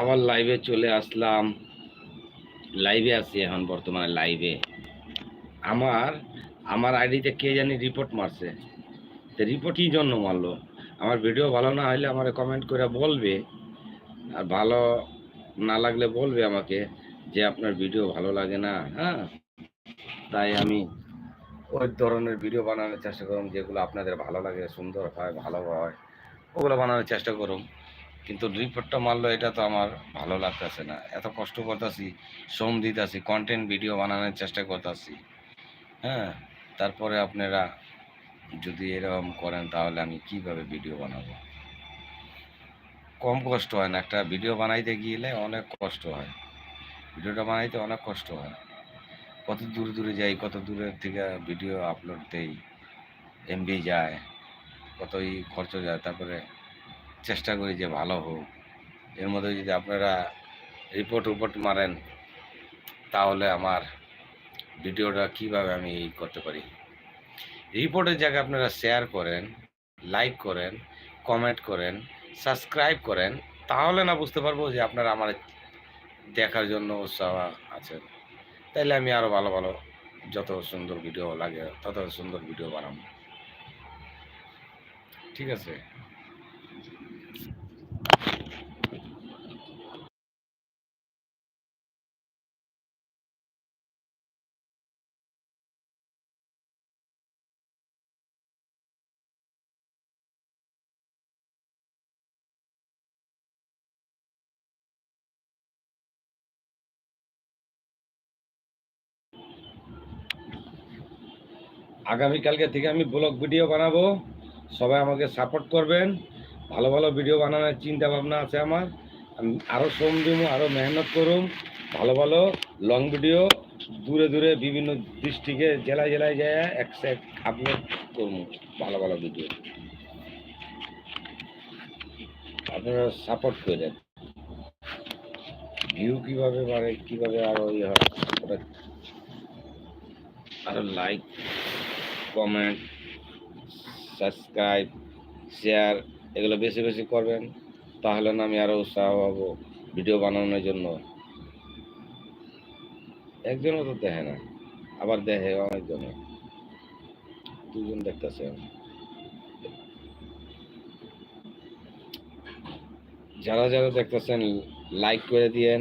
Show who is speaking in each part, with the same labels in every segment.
Speaker 1: আবার লাইভে চলে আসলাম। লাইভে আছি এখন বর্তমানে লাইভে আমার আমার আইডিতে কে জানি রিপোর্ট মারছে। তো রিপোর্ট কি জন্য মারলো। আমার ভিডিও ভালো না হলে আমার কমেন্ট করে বলবে। আর ভালো না লাগলে বলবে আমাকে যে আপনার ভিডিও ভালো লাগে না হ্যাঁ? তাই আমি ওই ধরনের ভিডিও বানানোর চেষ্টা করুন যেগুলো আপনাদের ভালো লাগে, সুন্দর হয়, ভালো হয়, ওগুলো বানানোর চেষ্টা করুন। কিন্তু রিপোর্টটা মারলো, এটা তো আমার ভালো লাগতেছে না। এত কষ্ট করতেছি, শ্রম দিতেছি কন্টেন্ট ভিডিও বানানোর চেষ্টা করতেছি। হ্যাঁ তারপরে আপনারা যদি এরকম করেন, তাহলে আমি কীভাবে ভিডিও বানাবো? কম কষ্ট হয় না, একটা ভিডিও বানাইতে গেলে অনেক কষ্ট হয়। ভিডিওটা বানাইতে অনেক কষ্ট হয়। কত দূরে দূরে যাই, কত দূরের থেকে ভিডিও আপলোড দেই এমবি যায়, কতই খরচ যায়, তারপরে চেষ্টা করি যে ভালো হোক। এর মধ্যে যদি আপনারা রিপোর্ট উপোর্ট মারেন, তাহলে আমার ভিডিওটা কীভাবে আমি এই করতে পারি? রিপোর্টের জায়গায় আপনারা শেয়ার করেন লাইক করেন কমেন্ট করেন সাবস্ক্রাইব করেন, তাহলে না বুঝতে পারব যে আপনারা আমার দেখার জন্য উৎসাহ আছেন। তাইলে আমি আরও ভালো ভালো যত সুন্দর ভিডিও লাগে, তত সুন্দর ভিডিও বানাবো। ঠিক আছে? আগামীকালকে থেকে আমি ব্লগ ভিডিও বানাবো। সবাই আমাকে সাপোর্ট করবেন। ভালো ভালো ভিডিও বানানোর চিন্তা ভাবনা আছে আমার। আমি আরও শ্রম দিব আরও মেহনত করুম। ভালো ভালো লং ভিডিও দূরে দূরে বিভিন্ন ডিস্ট্রিক্টে জেলায় জেলায় যায় এক এক আপলোড করব ভালো ভালো ভিডিও আপনারা সাপোর্ট করেন ভিউ কীভাবে বাড়ে, কীভাবে আরও ইয়ে হয়, ওটা আরও লাইক কমেন্ট সাবস্ক্রাইব শেয়ার এগুলো বেশি বেশি করবেন, তাহলে না আমি আরও উৎসাহ হব ভিডিও বানানোর জন্য। একজনও তো দেখে না, আবার দেখে অনেকজন দুজন দেখতেছে যারা যারা দেখতেছেন লাইক করে দিয়েন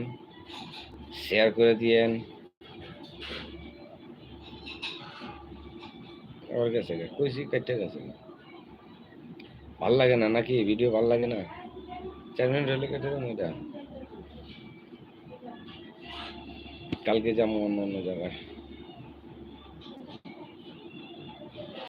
Speaker 1: শেয়ার করে দিয়েন। আমার গে কইছি কেটে গেছে ভালো লাগে না নাকি? ভিডিও ভালো লাগে না? চার মিনিট হলে কেটে দেবো এটা কালকে যাব অন্য অন্য জায়গায়।